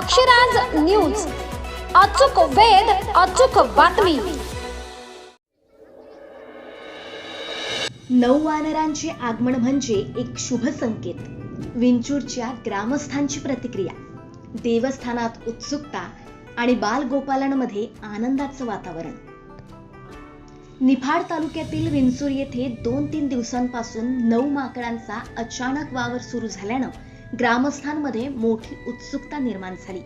Akshraj news. अचूक वेध अचूक बातमी. नऊ वानरांचे आगमन म्हणजे एक शुभ संकेत. विंचूरच्या ग्रामस्थांची प्रतिक्रिया. देवस्थानात उत्सुकता आणि बालगोपालांमध्ये आनंदाचं वातावरण. निफाड तालुक्यातील विंचूर येथे दोन तीन दिवसांपासून नऊ माकडांचा अचानक वावर सुरू झाल्यानं ग्रामस्थांमध्ये मोठी उत्सुकता निर्माण झाली.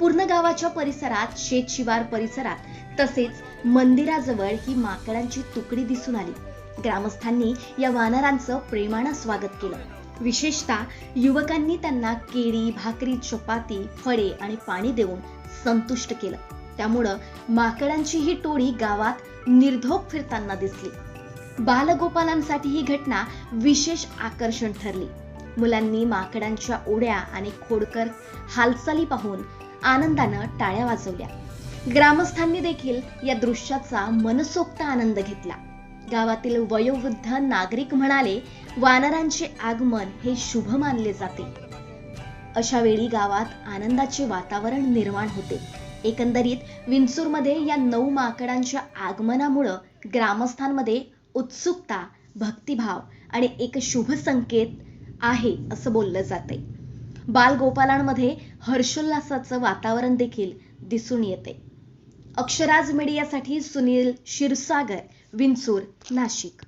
पूर्ण गावाच्या परिसरात शेतशिवार परिसरात तसेच मंदिराजवळ ही माकडांची तुकडी दिसून आली. ग्रामस्थांनी या वानरांचं प्रेमानं स्वागत केलं. विशेषतः युवकांनी त्यांना केळी भाकरी चपाती फळे आणि पाणी देऊन संतुष्ट केलं. त्यामुळं माकडांची ही टोळी गावात निर्धोक फिरताना दिसली. बालगोपालांसाठी ही घटना विशेष आकर्षण ठरली. मुलांनी माकडांच्या उड्या आणि खोडकर हालचाली पाहून आनंदानं टाळ्या वाजवल्या. ग्रामस्थांनी देखील या दृश्याचा मनसोक्त आनंद घेतला. गावातील वयोवृद्ध नागरिक म्हणाले वानरांचे आगमन हे शुभ मानले जाते. अशा वेळी गावात आनंदाचे वातावरण निर्माण होते. एकंदरीत विंचूरमध्ये या नऊ माकडांच्या आगमनामुळं ग्रामस्थांमध्ये उत्सुकता भक्तिभाव आणि एक शुभ संकेत आहे असं बोललं जाते बालगोपालांमध्ये हर्षोल्लासाचं वातावरण देखील दिसून येते अक्षराज मीडियासाठी सुनील क्षीरसागर विंचूर नाशिक.